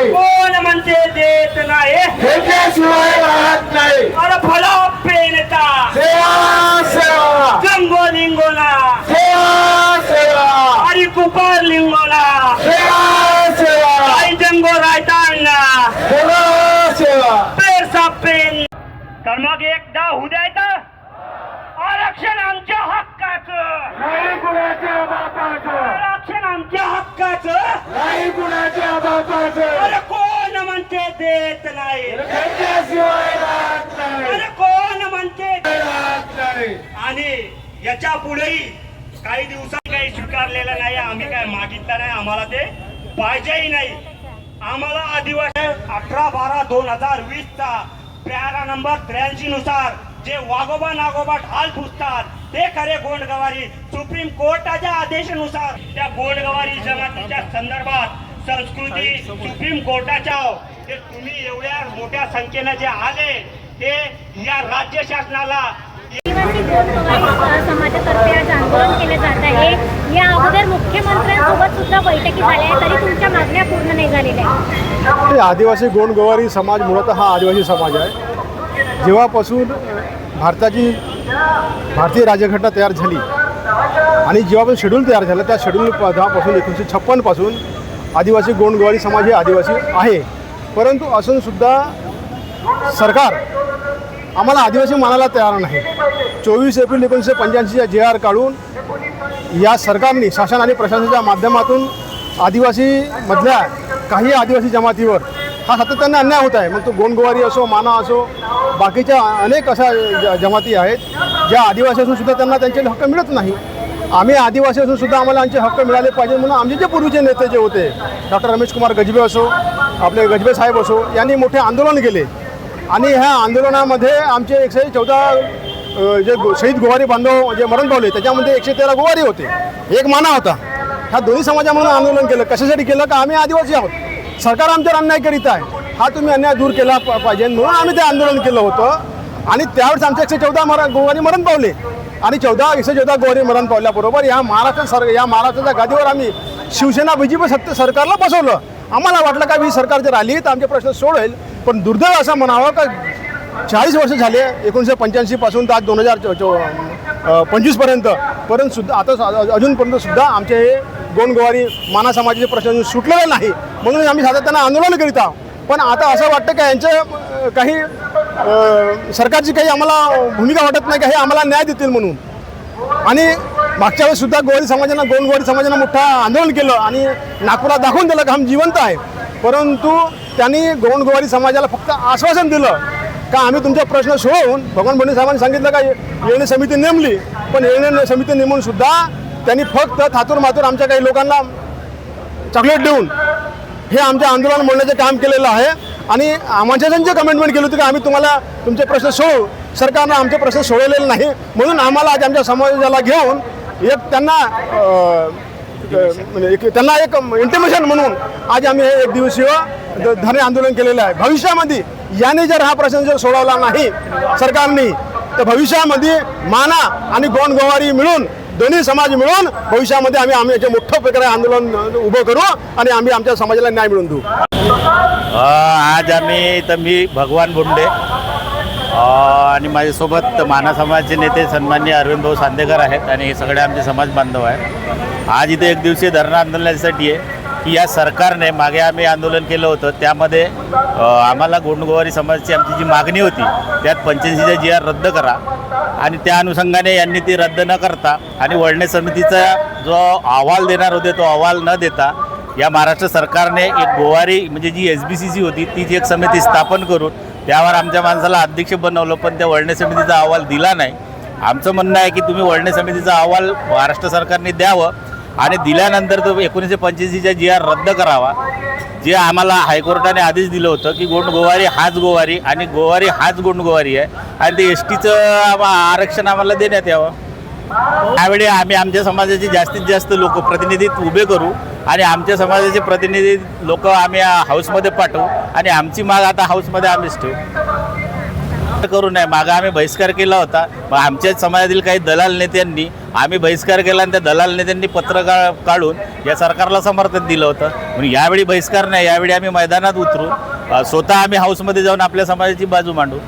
नाही कोण म्हणते देत नाही? ह्याच्याशिवाय राहत नाही. अरे फला पेनता सेवा सेवा. जंगो लिंगोला सेवा सेवा. अरे कुपार लिंगोला. सेवा सेवा. आई जंगो रायताना. सेवा सेवा. पेरसा पेन. तर मग एकदा होऊ द्यायचं. आरक्षण आमच्या हक्काचं. नाही कुणाच्या बापाचं. आरक्षण आमच्या हक्काचं. नाही अरे कोण म्हणते देत नाही? अरे कोण म्हणते आणि याच्या पुढेही काही दिवसात काही स्वीकारलेलं नाही आम्ही काय मागितलं नाही आम्हाला ते? पाहिजेही नाही. आम्हाला आदिवासी अठरा बारा दोन हजार वीस चा प्यारा नंबर त्र्याऐंशी नुसार जे वागोबा नागोबा ढाल पुसतात ते खरे गोंडगवारी सुप्रीम कोर्टाच्या आदेशानुसार त्या गोंडगवारी जमातीच्या संदर्भात संस्कृती सुप्रीम कोर्टाच्या ते तुम्ही एवढ्या मोठ्या संख्येनं जे आले ते या राज्य शासनाला आदिवासी समाजातर्फे आज आंदोलन केले जात आहे. या अगोदर मुख्यमंत्र्यांसोबत सुद्धा बैठकी झाल्या आहेत तरी तुमच्या मागण्या पूर्ण नाही झालेल्या आहेत. हे आदिवासी गोंडगोवारी समाज मुळात हा आदिवासी समाज आहे. जेव्हापासून भारताची भारतीय राज्यघटना तयार झाली आणि जेव्हापासून शेड्यूल तयार झालं त्या शेड्यूल जेव्हापासून एकोणीसशे छप्पनपासून आदिवासी गोंडगोवारी समाज हे आदिवासी आहे. परंतु असूनसुद्धा सरकार आम्हाला आदिवासी मानायला तयार नाही. चोवीस एप्रिल एकोणीसशे पंच्याऐंशीचा जे आर काढून या सरकारने शासन आणि प्रशासनाच्या माध्यमातून आदिवासीमधल्या काही आदिवासी जमातीवर हा सातत्याने अन्याय होत आहे. मग तो गोंडगोवारी असो माना असो बाकीच्या अनेक अशा ज- जमाती आहेत ज्या आदिवासी असूनसुद्धा त्यांना त्यांचे हक्क मिळत नाही. आम्ही आदिवासी असून सुद्धा आम्हाला आमचे हक्क मिळाले पाहिजे म्हणून आमचे जे पूर्वीचे नेते जे होते डॉक्टर रमेश कुमार गजबे असो आपले गजबे साहेब असो यांनी मोठे आंदोलन केले. आणि ह्या आंदोलनामध्ये आमचे एकशे चौदा जे गो- शहीद गोवारी बांधव जे मरण पावले त्याच्यामध्ये एकशे तेरा गोवारी होते. एक माना होता. ह्या दोन्ही समाजामधून आंदोलन केलं. कशासाठी केलं? का आम्ही आदिवासी आहोत. सरकार आमच्यावर अन्याय करीत आहे. हा तुम्ही अन्याय दूर केला पाहिजे म्हणून आम्ही ते आंदोलन केलं होतं. आणि त्यावेळेस आमचे एकशे चौदा मर गोवारी मरण पावले. आणि चौदा एकशे चौदा गोवारी मरण पावल्याबरोबर या महाराष्ट्र सर या महाराष्ट्राच्या गादीवर आम्ही शिवसेना बीजेपी जे सत्य सरकारला बसवलं. आम्हाला वाटलं का ही सरकार जर आली तर आमचे प्रश्न सोडवेल पण दुर्दैव असं म्हणावं का चाळीस वर्ष झाले एकोणीसशे पंच्याऐंशीपासून तर आज दोन हजार चौ चौ पंचवीसपर्यंत परंतु सुद्धा आता अजूनपर्यंत सुद्धा आमचे हे गोंडगोवारी माना समाजाचे प्रश्न सुटलेले नाही. म्हणून आम्ही सातत्यानं आंदोलन करीत आहोत. पण आता असं वाटतं का यांचं काही सरकारची काही आम्हाला भूमिका वाटत नाही का? हे आम्हाला न्याय देतील म्हणून. आणि मागच्या वेळेस सुद्धा गोवारी समाजानं गोंड गोवारी समाजानं मोठं आंदोलन केलं आणि नागपुरात दाखवून दिलं की आम्ही जिवंत आहे परंतु त्यांनी गोंड गोवारी समाजाला फक्त आश्वासन दिलं का आम्ही तुमचा प्रश्न सोडवून भगवान भंडे साहेबांनी सांगितलं का येणे समिती नेमली पण येणे समिती नेमून सुद्धा त्यांनी फक्त थातूर मातूर आमच्या काही लोकांना चॉकलेट देऊन हे आमच्या आंदोलन मोडण्याचं काम केलेलं आहे. आणि आमच्या जे कमेंटमेंट केली होती की आम्ही तुम्हाला तुमचे प्रश्न सोडू सरकारनं आमचे प्रश्न सोडवलेले नाही म्हणून आम्हाला आज आमच्या समाजाला घेऊन एक त्यांना म्हणजे एक त्यांना एक इंटिमेशन म्हणून आज आम्ही हे एक दिवसीय धरणे आंदोलन केलेलं आहे. भविष्यामध्ये याने जर हा प्रश्न जर सोडवला नाही सरकारने तर भविष्यामध्ये माना आणि गोंडगोवारी मिळून दोन्ही समाज मिळून भविष्यामध्ये आम्ही आम्ही याचे मोठं प्रकारे आंदोलन उभं करू आणि आम्ही आमच्या समाजाला न्याय मिळवून देऊ. आज आम्ही इथं मी भगवान बोंडे. आणि माझ्यासोबत माना समाजचे नेते सन्माननीय अरविंद भाऊ सांदेकर आहेत आणि हे सगळे आमचे समाज बांधव आहेत. आज इथे एक दिवसीय धरणं आंदोलनासाठी आहे की या सरकारने मागे आम्ही आंदोलन केलं होतं. त्यामध्ये आम्हाला गोंडगोवारी समाजाची आमची जी मागणी होती त्यात पंच्याऐंशीचा जी आर रद्द करा आणि त्या अनुषंगाने यांनी ती रद्द न करता आणि वळणे समितीचा जो अहवाल देणार होते तो अहवाल न देता या महाराष्ट्र सरकारने एक गोवारी म्हणजे G S B C C होती ती एक समिती स्थापन करून त्यावर आमच्या माणसाला अध्यक्ष बनवलं पण त्या वळणे समितीचा अहवाल दिला नाही. आमचं म्हणणं आहे की तुम्ही वळणे समितीचा अहवाल महाराष्ट्र सरकारने द्यावं आणि दिल्यानंतर तो एकोणीसशे पंच्याऐंशीचा जी आर रद्द करावा. जे आम्हाला हायकोर्टाने आदेश दिलं होतं की गोंड गोवारी हाच गोवारी आणि गोवारी हाच गोंड गोवारी आहे आणि ते एस टीचं आरक्षण आम्हाला देण्यात यावं. त्यावेळी आम्ही आमच्या समाजाचे जास्तीत जास्त लोक प्रतिनिधी उभे करू आणि आमच्या समाजाचे प्रतिनिधी लोक आम्ही हाऊसमध्ये पाठवू आणि आमची माग आता हाऊसमध्ये आम्हीच ठेवू. करू नये. मागं आम्ही बहिष्कार केला होता. मग आमच्या समाजातील काही दलाल नेत्यांनी आम्ही बहिष्कार केला आणि त्या दलाल नेत्यांनी पत्र का काढून या सरकारला समर्थन दिलं होतं. म्हणून यावेळी बहिष्कार नाही. यावेळी आम्ही मैदानात उतरू. स्वतः आम्ही हाऊसमध्ये जाऊन आपल्या समाजाची बाजू मांडू.